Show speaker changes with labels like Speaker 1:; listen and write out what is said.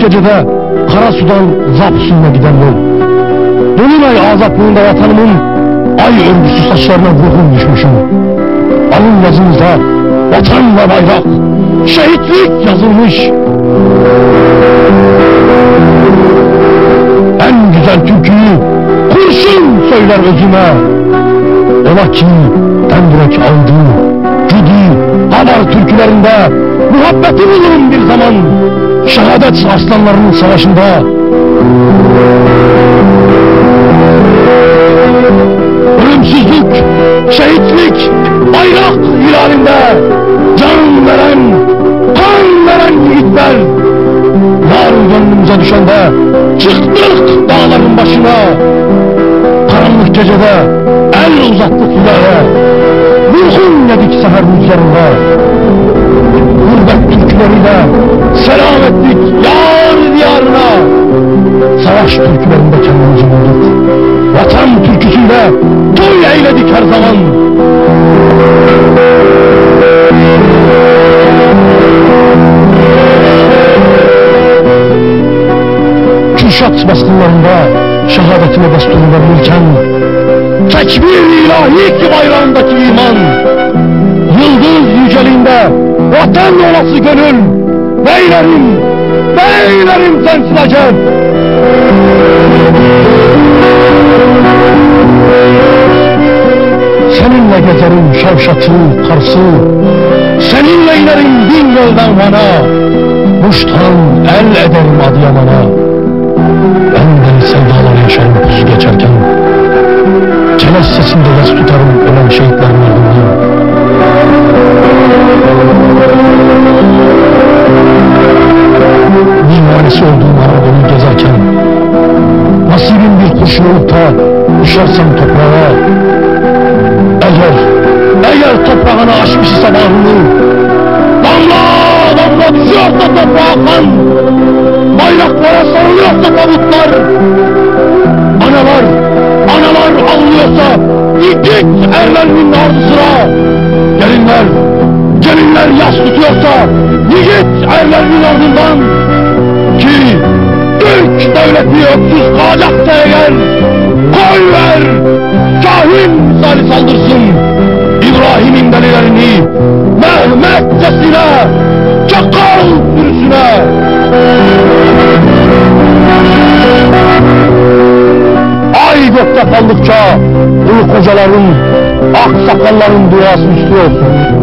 Speaker 1: gecede kara sudan zap suyuna giden yol. Dolunay azaplığında vatanımın ay örgüsü saçlarına vurgun düşmüşüm. Alın yazınıza vatan ve bayrak, şehitlik yazılmış. En güzel türküyü kurşun söyler özüme. Ola ki Endürek aldı, Cudi, Havar türkülerinde muhabbeti bulurum bir zaman. Şehadet aslanlarının savaşında. Ölümsüzlük, şehitlik, bayrak hilalinde can veren, kan veren yiğitler. Yar gönlümüze düşende çıktık dağların başına. Karanlık gecede el uzattık hidaya. Vurgun yedik seher rüzgarında. Eyledik her zaman. Kürşat baskınlarında şehadetine desturu verilirken tekbir ilahi ki bayrağındaki iman yıldız yüceliğinde vatan olası gönül beylerim beylerim sensin acep seninle gezerim şavşatı karsı seninle inerim bin yoldan vana Muş'tan el ederim Adıyaman'a. Ben deli sevdalar yaşarım kuzu geçerken Çelez sesinde yas tutarım ölen şehitlerin ardından Mimarisi olduğum Anadolu'yu gezerken Nasibim bir kurşun olup da düşersem toprağa Eğer, eğer toprağına aşmış sabahını. Damla damla düşüyorsa toprağa kan Bayraklara sarılıyorsa tabutlar. Analar, analar ağlıyorsa Yiğit erlerinin ardı sıra Gelinler, gelinler yas tutuyorsa Yiğit erlerinin ardından. Ki Türk devleti öksüz kalacaksa eğer Koy ver, kahin misali saldırsın İbrahim'in delilerini Mehmetçesine Çakal sürüsüne Ay gökte kaldıkça ulu kocaların, ak sakalların duası üstü olsun.